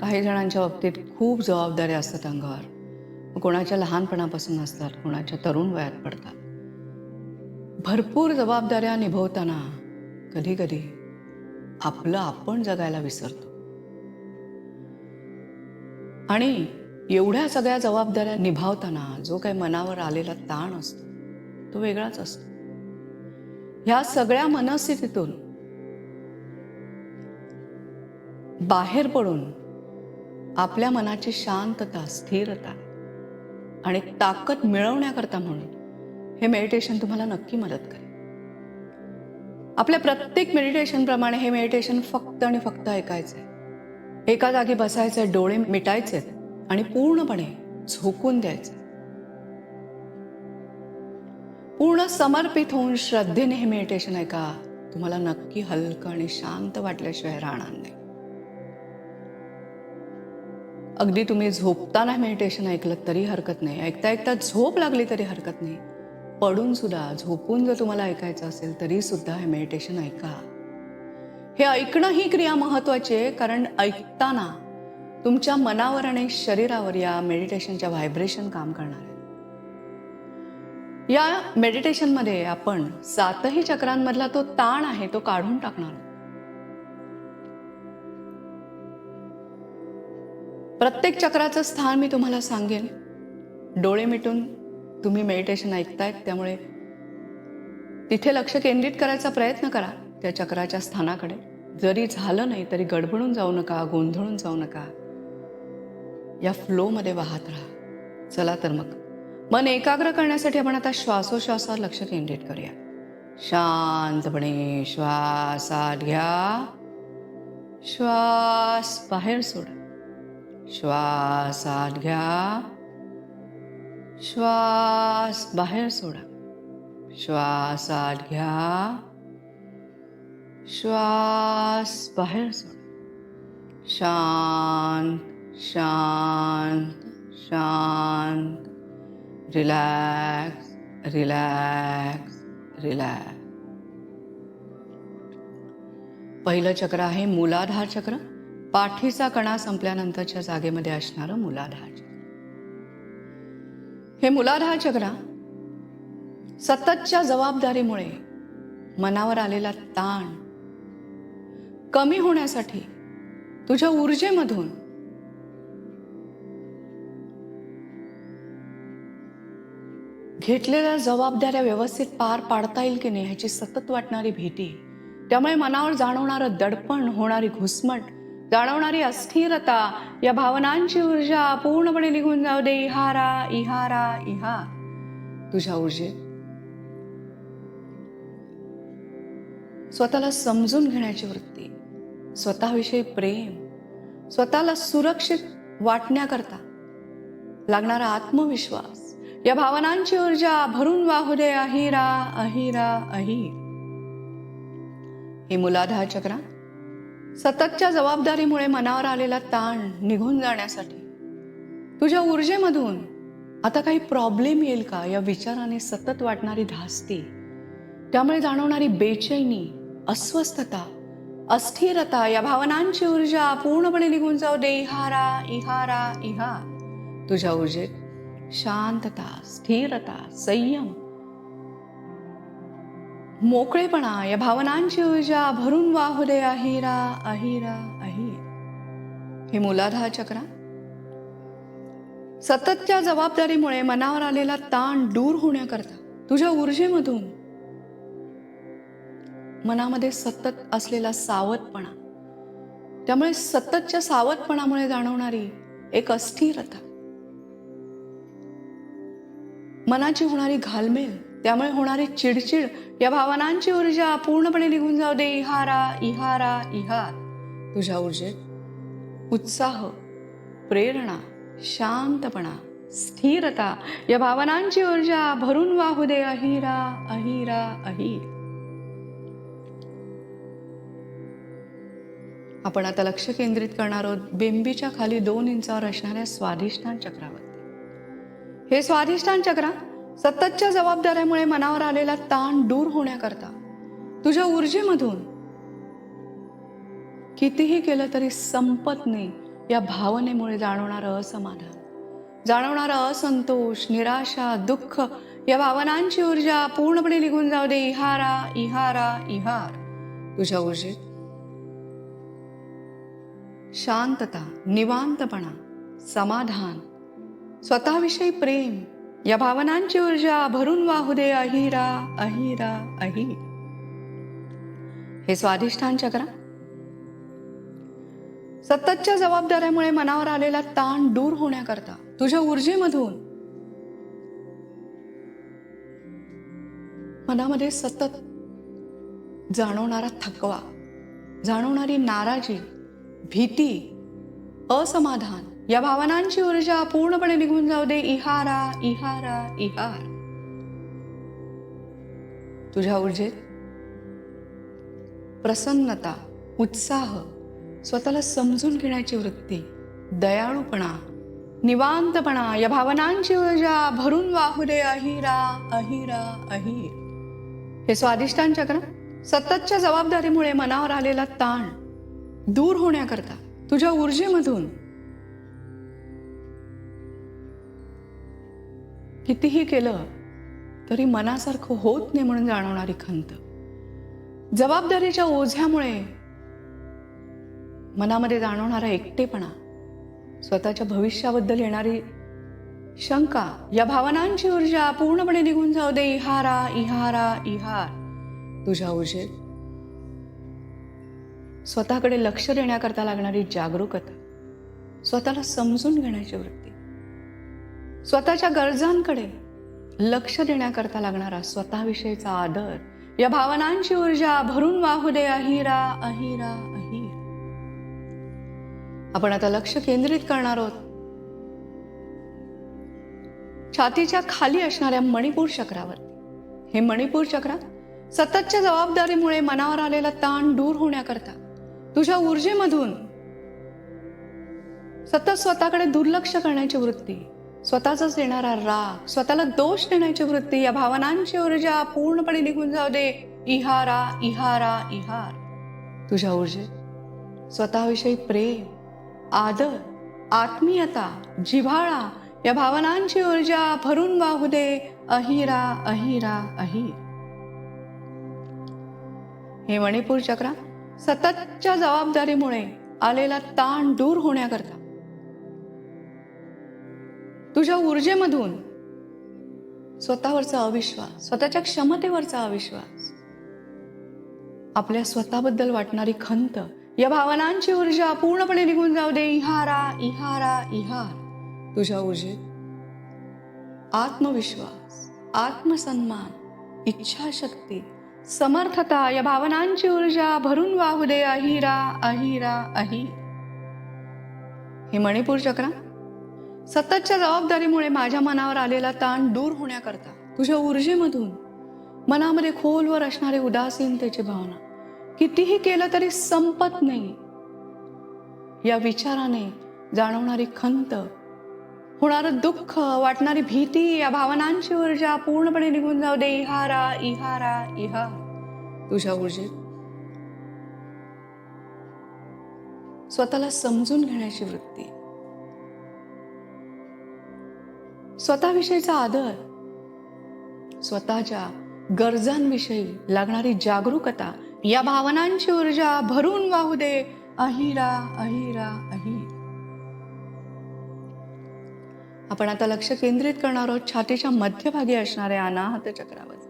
काही जणांच्या बाबतीत खूप जबाबदाऱ्या असतात अंगावर. कोणाच्या लहानपणापासून असतात कोणाच्या तरुण वयात पडतात. भरपूर जबाबदाऱ्या निभवताना कधी कधी आपलं आपण जगायला विसरतो. आणि एवढ्या सगळ्या जबाबदाऱ्या निभावताना जो काही मनावर आलेला ताण असतो तो वेगळाच असतो. ह्या सगळ्या मनस्थितीतून बाहेर पडून आपल्या मनाची शांतता स्थिरता आणि ताकद मिळवण्याकरता म्हणून हे मेडिटेशन तुम्हाला नक्की मदत करेल. आपल्या प्रत्येक मेडिटेशनप्रमाणे हे मेडिटेशन फक्त आणि फक्त ऐकायचं आहे एका जागी बसायचे डोळे मिटायचे आणि पूर्णपणे झोकून द्यायचे पूर्ण समर्पित होऊन श्रद्धेने हे मेडिटेशन ऐका. तुम्हाला नक्की हलकं आणि शांत वाटल्याशिवाय राहणार नाही. अगदी तुम्ही झोपताना मेडिटेशन ऐकलं तरी हरकत नाही. ऐकता ऐकता झोप लागली तरी हरकत नाही. पडून सुद्धा झोपून जर तुम्हाला ऐकायचं असेल तरी सुद्धा हे मेडिटेशन ऐका. हे ऐकणं ही क्रिया महत्वाची आहे कारण ऐकताना तुमच्या मनावर आणि शरीरावर या मेडिटेशनच्या व्हायब्रेशन काम करणार आहे. या मेडिटेशनमध्ये आपण सातही चक्रांमधला तो ताण आहे तो काढून टाकणार. प्रत्येक चक्राचं स्थान मी तुम्हाला सांगेन. डोळे मिटून तुम्ही मेडिटेशन ऐकतायत त्यामुळे तिथे लक्ष केंद्रित करायचा प्रयत्न करा त्या चक्राच्या स्थानाकडे. जरी झालं नाही तरी गडबडून जाऊ नका गोंधळून जाऊ नका. या फ्लोमध्ये वाहत राहा. चला तर मग. मन एकाग्र करण्यासाठी आपण आता श्वासोश्वासावर लक्ष केंद्रित करूया. शांतपणे श्वासात घ्या. श्वास बाहेर सोडा. श्वासात घ्या. श्वास बाहेर सोडा. श्वासात घ्या. श्वास बाहेर सोडा. शांत शांत शांत. Relax relax relax. पहिलं चक्र आहे मूलाधार चक्र. पाठीचा कणा संपल्यानंतरच्या जागेमध्ये असणारं मुलाधार. हे मुलाधार चक्र सततच्या जबाबदारीमुळे मनावर आलेला ताण कमी होण्यासाठी तुझ्या ऊर्जेमधून घेतलेल्या जबाबदाऱ्या व्यवस्थित पार पाडता येईल की नाही ह्याची सतत वाटणारी भीती त्यामुळे मनावर जाणवणारं दडपण होणारी घुसमट जाणवणारी अस्थिरता या भावनांची ऊर्जा पूर्णपणे निघून जाऊ दे. इहारा इहारा इहा. तुझ्या ऊर्जेत. स्वतःला समजून घेण्याची वृत्ती. स्वतःविषयी प्रेम. स्वतःला सुरक्षित वाटण्याकरता लागणारा आत्मविश्वास. या भावनांची ऊर्जा भरून वाहू दे. अहिरा अहिरा अहिर. हे मुलाधार चक्रात सततच्या जबाबदारीमुळे मनावर आलेला ताण निघून जाण्यासाठी तुझ्या ऊर्जेमधून आता काही प्रॉब्लेम येईल का? या विचाराने सतत वाटणारी धास्ती त्यामुळे जाणवणारी बेचैनी अस्वस्थता अस्थिरता या भावनांची ऊर्जा पूर्णपणे निघून जाऊ दे. इहारा इहारा इहा तुझ्या ऊर्जेत शांतता स्थिरता संयम मोकळेपणा या भावनांची ऊर्जा भरून वाहू दे अहिरा अहिरा अहिर. हे मुलाधार चक्रा. सततच्या जबाबदारीमुळे मनावर आलेला ताण दूर होण्याकरता तुझ्या ऊर्जेमधून मनामध्ये सतत असलेला सावधपणा. त्यामुळे सततच्या सावधपणामुळे जाणवणारी एक अस्थिरता. मनाची होणारी घालमेल त्यामुळे होणारी चिडचिड या भावनांची ऊर्जा पूर्णपणे निघून जाऊ दे. इहारा इहारा इहार तुझ्या ऊर्जेत उत्साह प्रेरणा शांतपणा स्थिरता या भावनांची ऊर्जा भरून वाहू दे. अहिरा अहिरा अहिर आपण आता लक्ष केंद्रित करणार आहोत. बेंबीच्या खाली दोन इंचावर असणाऱ्या स्वाधिष्ठान चक्रावर हे स्वाधिष्ठान चक्र सततच्या जबाबदाऱ्यामुळे मनावर आलेला ताण दूर होण्याकरता तुझ्या ऊर्जेमधून कितीही केलं तरी संपत नाही या भावनेमुळे जाणवणारं असमाधान जाणवणारा असंतोष निराशा दुःख या भावनांची ऊर्जा पूर्णपणे निघून जाऊ दे. इहारा इहारा इहार. तुझ्या ऊर्जेत शांतता निवांतपणा समाधान स्वतःविषयी प्रेम या भावनांची ऊर्जा भरून वाहू दे अहिरा अहिरा अहिर हे स्वाधिष्ठान चक्र. सततच्या जबाबदाऱ्यामुळे मनावर आलेला ताण दूर होण्याकरता तुझ्या ऊर्जेमधून मनामध्ये सतत जाणवणारा थकवा जाणवणारी नाराजी भीती असमाधान या भावनांची ऊर्जा पूर्णपणे निघून जाऊ दे. इहारा इहारा इहार. तुझ्या ऊर्जेत प्रसन्नता उत्साह स्वतःला समजून घेण्याची वृत्ती दयाळूपणा निवांतपणा या भावनांची ऊर्जा भरून वाहू दे. अहिरा अहिरा अहिर. हे स्वादिष्टान चक्र सततच्या जबाबदारीमुळे मनावर आलेला ताण दूर होण्याकरता तुझ्या ऊर्जेमधून कितीही केलं तरी मनासारखं होत नाही म्हणून जाणवणारी खंत. जबाबदारीच्या ओझ्यामुळे मनामध्ये जाणवणारा एकटेपणा स्वतःच्या भविष्याबद्दल येणारी शंका या भावनांची ऊर्जा पूर्णपणे निघून जाऊ दे. इहारा इहारा इहार. तुझ्या ऊर्जेत स्वतःकडे लक्ष देण्याकरता लागणारी जागरूकता. स्वतःला समजून घेण्याची वृत्ती. स्वतःच्या गरजांकडे लक्ष देण्याकरता लागणारा स्वतःविषयीचा आदर. या भावनांची ऊर्जा भरून वाहू दे अहिरा अहिरा अहिर. आपण आता लक्ष केंद्रित करणार आहोत. छातीच्या खाली असणाऱ्या मणिपूर चक्रावर हे मणिपूर चक्र सततच्या जबाबदारीमुळे मनावर आलेला ताण दूर होण्याकरता तुझ्या ऊर्जेमधून सतत स्वतःकडे दुर्लक्ष करण्याची वृत्ती स्वतःचाच येणारा राग स्वतःला दोष देण्याची वृत्ती या भावनांची ऊर्जा पूर्णपणे निघून जाऊ दे. इहारा इहारा इहार. तुझ्या ऊर्जेत स्वतःविषयी प्रेम आदर आत्मीयता जिव्हाळा या भावनांची ऊर्जा भरून वाहू दे. अहिरा अहिरा अहिर. हे मणिपूर चक्र सततच्या जबाबदारीमुळे आलेला ताण दूर होण्याकरता तुझ्या ऊर्जेमधून स्वतःवरचा अविश्वास स्वतःच्या क्षमतेवरचा अविश्वास आपल्या स्वतःबद्दल वाटणारी खंत या भावनांची ऊर्जा पूर्णपणे निघून जाऊ दे. इहारा इहारा इहार. तुझ्या ऊर्जेत आत्मविश्वास आत्मसन्मान इच्छाशक्ती समर्थता या भावनांची ऊर्जा भरून वाहू दे. अहिरा अहिरा अहिर. हे मणिपूर चक्र सततच्या जबाबदारीमुळे माझ्या मनावर आलेला ताण दूर होण्याकरता तुझ्या ऊर्जेमधून मनामध्ये खोलवर असणारे उदासीनतेची भावना कितीही केलं तरी संपत नाही. या विचाराने जाणवणारी खंत होणारं दुःख वाटणारी भीती या भावनांची ऊर्जा पूर्णपणे निघून जाऊ दे. इहारा इहारा इहा. तुझ्या ऊर्जेत. स्वतःला समजून घेण्याची वृत्ती. स्वतःविषयीचा आदर स्वतःच्या गरजांविषयी लागणारी जागरूकता या भावनांची ऊर्जा भरून वाहू दे. अहिरा अहिरा अहिर. आपण आता लक्ष केंद्रित करणार आहोत छातीच्या मध्यभागी असणाऱ्या अनाहत चक्रावरती.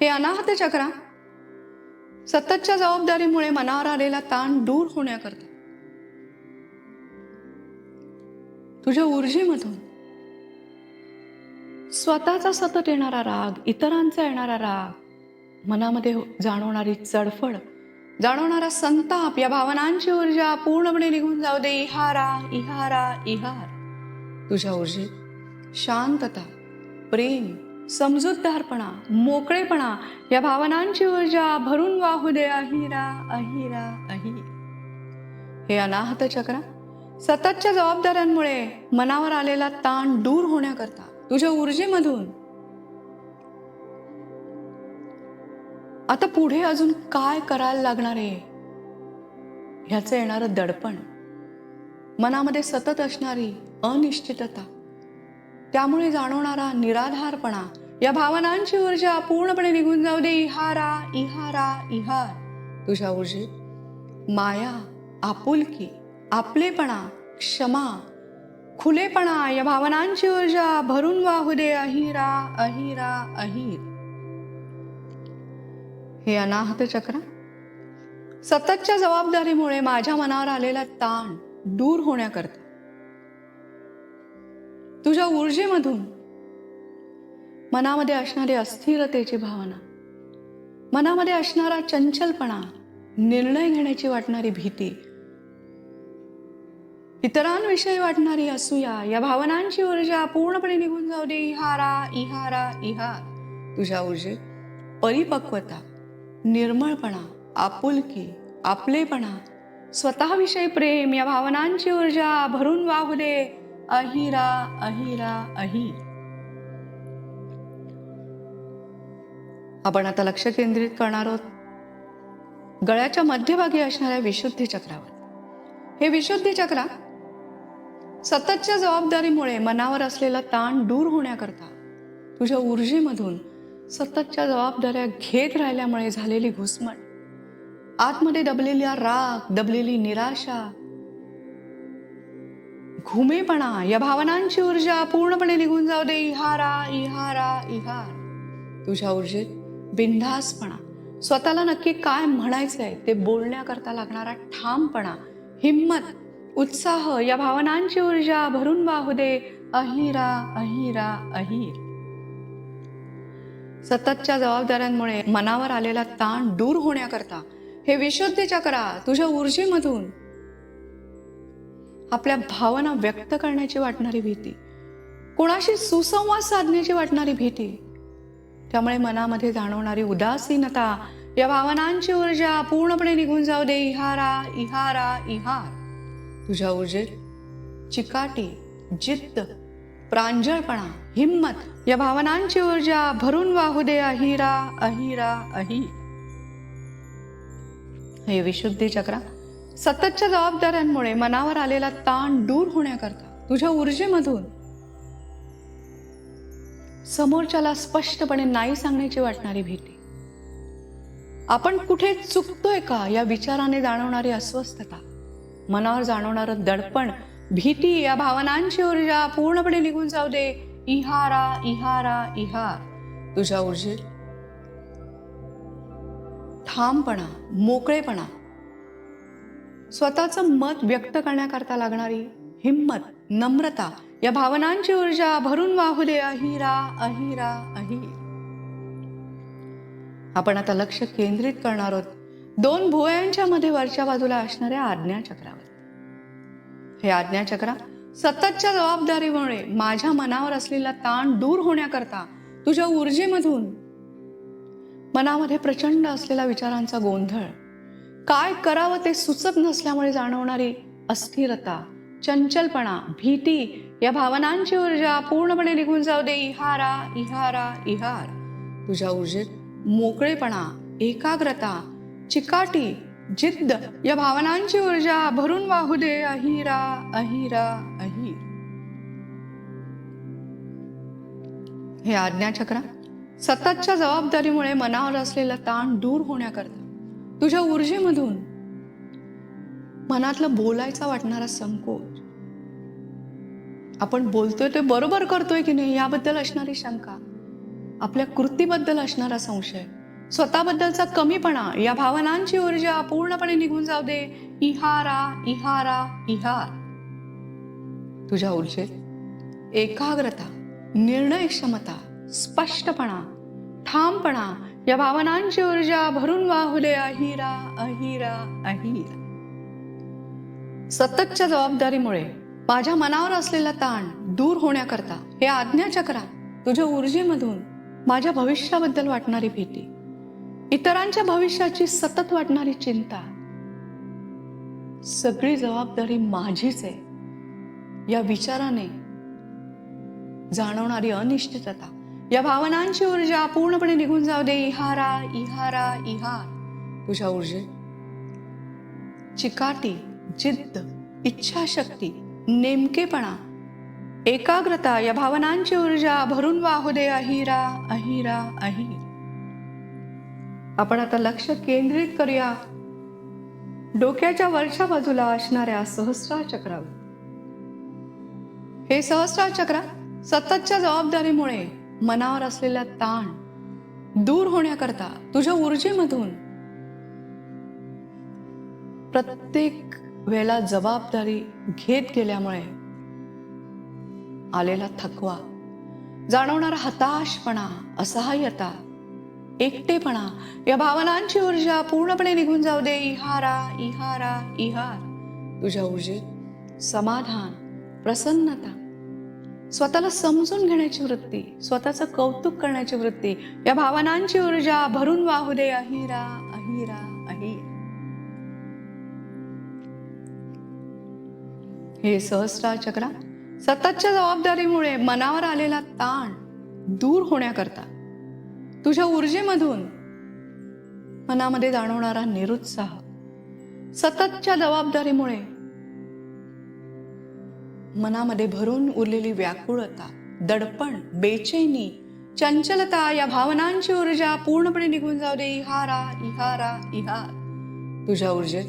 हे अनाहत चक्र सततच्या जबाबदारीमुळे मनावर आलेला ताण दूर होण्याकरता तुझ्या ऊर्जेमधून स्वतःचा सतत येणारा राग इतरांचा येणारा राग मनामध्ये जाणवणारी चडफड जाणवणारा संताप या भावनांची ऊर्जा पूर्णपणे निघून जाऊ दे. इहारा इहारा इहार. तुझ्या ऊर्जेत शांतता प्रेम समजूतदारपणा मोकळेपणा या भावनांची ऊर्जा भरून वाहू दे. अहिरा अहिरा अहिर. हे अनाहत चक्र सततच्या जबाबदाऱ्यांमुळे मनावर आलेला ताण दूर होण्याकरता तुझ्या ऊर्जेमधून. आता पुढे अजून काय करायला लागणार आहे? ह्याचं येणारं दडपण. मनामध्ये सतत असणारी अनिश्चितता. त्यामुळे जाणवणारा निराधारपणा. या भावनांची ऊर्जा पूर्णपणे निघून जाऊ दे. इहारा इहारा इहार. तुझ्या ऊर्जेत माया आपुलकी आपलेपणा क्षमा खुलेपणा या भावनांची ऊर्जा भरून वाहू दे. अहिरा अहिरा अहिर. हे अनाहत चक्र सततच्या जबाबदारीमुळे माझ्या मनावर आलेला ताण दूर होण्याकरता तुझ्या ऊर्जेमधून मनामध्ये असणारी अस्थिरतेची भावना मनामध्ये असणारा चंचलपणा निर्णय घेण्याची वाटणारी भीती इतरांविषयी वाटणारी असूया या भावनांची ऊर्जा पूर्णपणे निघून जाऊ दे. इहारा इहारा इहार तुझ्या ऊर्जेत परिपक्वता निर्मळपणा आपुलकी आपलेपणा स्वतःविषयी प्रेम या भावनांची ऊर्जा भरून वाहू दे. अहिरा अहिरा अहि. आपण आता लक्ष केंद्रित करणार आहोत गळ्याच्या मध्यभागी असणाऱ्या विशुद्धी चक्रावर. हे विशुद्धी चक्र सततच्या जबाबदारीमुळे मनावर असलेला ताण दूर होण्याकरता तुझ्या ऊर्जेमधून सततच्या जबाबदाऱ्या घेत राहिल्यामुळे झालेली घुसमट आतमध्ये दबलेल्या राग दबलेली निराशा घुमेपणा या भावनांची ऊर्जा पूर्णपणे निघून जाऊ दे. इहारा इहारा इहार. तुझ्या ऊर्जेत बिनधासपणा स्वतःला नक्की काय म्हणायचंय ते बोलण्याकरता लागणारा ठामपणा हिंमत उत्साह या भावनांची ऊर्जा भरून वाहू दे. अहिरा अहिरा अहिर. सततच्या जबाबदाऱ्यांमुळे मनावर आलेला ताण दूर होण्याकरता हे विशुद्धी चक्रा तुझ्या ऊर्जेमधून. आपल्या भावना व्यक्त करण्याची वाटणारी भीती कोणाशी सुसंवाद साधण्याची वाटणारी भीती त्यामुळे मनामध्ये जाणवणारी उदासीनता या भावनांची ऊर्जा पूर्णपणे निघून जाऊ दे. इहारा इहारा इहार. तुझ्या ऊर्जेत चिकाटी जिद्द प्रांजळपणा हिम्मत या भावनांची ऊर्जा भरून वाहू दे अहिरा अहिरा अहि. हे विशुद्धी चक्रा सततच्या जबाबदाऱ्यांमुळे मनावर आलेला ताण दूर होण्याकरता तुझ्या ऊर्जेमधून समोरच्याला स्पष्टपणे नाही सांगण्याची वाटणारी भीती. आपण कुठे चुकतोय का या विचाराने जाणवणारी अस्वस्थता? मनावर जाणवणारं दडपण भीती या भावनांची ऊर्जा पूर्णपणे निघून जाऊ दे. इहारा इहारा इहार तुझ्या ऊर्जेत ठामपणा मोकळेपणा. स्वतःचं मत व्यक्त करण्याकरता लागणारी हिम्मत नम्रता या भावनांची ऊर्जा भरून वाहू दे. अहिरा अहिरा अहिर आपण आता लक्ष केंद्रित करणार आहोत. दोन भुवयांच्या मध्ये वरच्या बाजूला असणाऱ्या आज्ञाचक्रावर. हे आज्ञाचक्र सततच्या जबाबदारीमुळे माझ्या मनावर असलेला ताण दूर होण्याकरता तुझ्या ऊर्जेमधून मनामध्ये प्रचंड असलेला विचारांचा गोंधळ काय करावं ते सुचत नसल्यामुळे जाणवणारी अस्थिरता चंचलपणा भीती या भावनांची ऊर्जा पूर्णपणे निघून जाऊ दे. इहारा इहारा इहार. तुझ्या ऊर्जेत मोकळेपणा एकाग्रता चिकाटी जिद्द. या भावनांची ऊर्जा भरून वाहू दे. अहिरा अहिरा अहिर. हे आज्ञाचक्र. सततच्या जबाबदारीमुळे मनावर असलेला ताण दूर होण्याकरता तुझ्या ऊर्जेमधून मनातलं बोलायचा वाटणारा संकोच. आपण बोलतोय ते बरोबर करतोय की नाही याबद्दल असणारी शंका आपल्या कृतीबद्दल असणारा संशय स्वतःबद्दलचा कमीपणा या भावनांची ऊर्जा पूर्णपणे निघून जाऊ दे. इहारा इहारा इहार. तुझ्या ऊर्जेत एकाग्रता निर्णय क्षमता स्पष्टपणा ठामपणा या भावनांची ऊर्जा भरून वाहू दे. अहिरा अहिरा अहिरा. सततच्या जबाबदारीमुळे माझ्या मनावर असलेला ताण दूर होण्याकरता हे आज्ञाचक्रात तुझ्या ऊर्जेमधून माझ्या भविष्याबद्दल वाटणारी भीती. इतरांच्या भविष्याची सतत वाटणारी चिंता. सगळी जबाबदारी माझीच आहे. या विचाराने जाणवणारी अनिश्चितता. या भावनांची ऊर्जा पूर्णपणे निघून जाऊ दे. इहारा इहारा इहार. तुझ्या ऊर्जे चिकाटी जिद्द इच्छाशक्ती नेमकेपणा एकाग्रता या भावनांची ऊर्जा भरून वाहू दे. अहिरा अहिरा अहिर. आपण आता लक्ष केंद्रित करूया. डोक्याच्या वरच्या बाजूला असणाऱ्या सहस्रा चक्रावर. हे सहस्रा चक्र सततच्या जबाबदारीमुळे मनावर असलेला ताण दूर होण्याकरता तुझ्या ऊर्जेमधून प्रत्येक वेळेला जबाबदारी घेत गेल्यामुळे आलेला थकवा जाणवणारा हताशपणा असहाय्यता एकटेपणा. या भावनांची ऊर्जा पूर्णपणे निघून जाऊ दे. इहारा इहारा इहार. तुझ्या ऊर्जेत समाधान प्रसन्नता. स्वतःला समजून घेण्याची वृत्ती स्वतःचं कौतुक करण्याची वृत्ती या भावनांची ऊर्जा भरून वाहू दे. अहिरा अहिरा अहिरा. हे सहस्रा चक्रा सततच्या जबाबदारीमुळे मनावर आलेला ताण दूर होण्याकरता तुझ्या ऊर्जेमधून मनामध्ये जाणवणारा निरुत्साह सततच्या जबाबदारीमुळे मनामध्ये भरून उरलेली व्याकुळता दडपण बेचैनी चंचलता या भावनांची ऊर्जा पूर्णपणे निघून जाऊ दे. इहारा इहारा इहार तुझ्या ऊर्जेत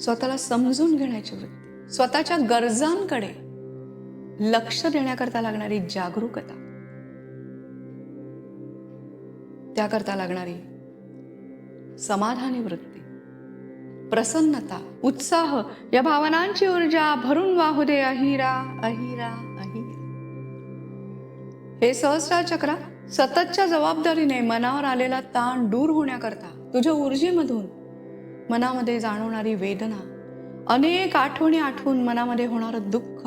स्वतःला समजून घेण्याची वृत्ती स्वतःच्या गरजांकडे लक्ष देण्याकरता लागणारी जागरूकता त्याकरता लागणारी समाधानी वृत्ती. प्रसन्नता उत्साह या भावनांची ऊर्जा भरून वाहू दे अहिरा अहिरा अहिरा. हे सहस्रा चक्र सततच्या जबाबदारीने मनावर आलेला ताण दूर होण्याकरता तुझ्या ऊर्जेमधून मनामध्ये जाणवणारी वेदना अनेक आठवणी आठवून मनामध्ये होणारं दुःख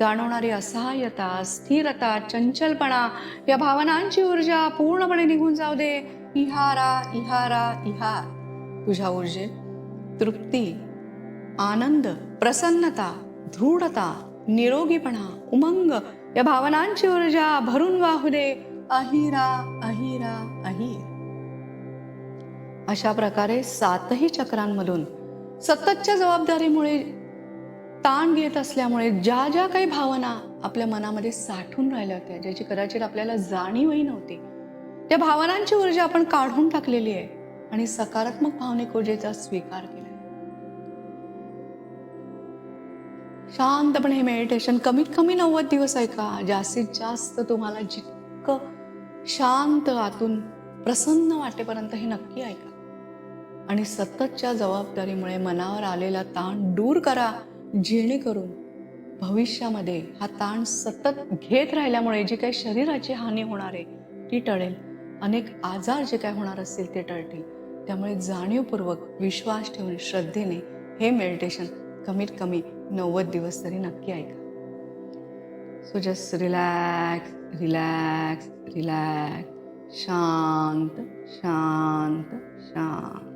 जाणवणारी असहाय्यता स्थिरता चंचलपणा या भावनांची ऊर्जा पूर्णपणे निघून जाऊ दे. इहारा इहारा इहार. तुझ्या ऊर्जेत तृप्ती आनंद प्रसन्नता दृढता निरोगीपणा उमंग या भावनांची ऊर्जा भरून वाहू दे. अहिरा अहिरा अहिर. अशा प्रकारे सातही चक्रांमधून सततच्या जबाबदारीमुळे ताण घेत असल्यामुळे ज्या ज्या काही भावना आपल्या मनामध्ये साठून राहिल्या होत्या ज्याची कदाचित आपल्याला जाणीवही नव्हती त्या भावनांची ऊर्जा आपण काढून टाकलेली आहे आणि सकारात्मक भावनिक ऊर्जेचा स्वीकार केला. शांतपणे हे मेडिटेशन कमीत कमी नव्वद दिवस ऐका जास्तीत जास्त तुम्हाला जितकं शांत आतून प्रसन्न वाटेपर्यंत हे नक्की ऐका. आणि सततच्या जबाबदारीमुळे मनावर आलेला ताण दूर करा. जेणेकरून भविष्यामध्ये हा ताण सतत घेत राहिल्यामुळे जी काही शरीराची हानी होणार आहे ती टळेल. अनेक आजार जे काय होणार असतील ते टळतील. त्यामुळे जाणीवपूर्वक विश्वास ठेवून श्रद्धेने हे मेडिटेशन कमीत कमी नव्वद दिवस तरी नक्की ऐका. So just relax relax relax शांत शांत शांत.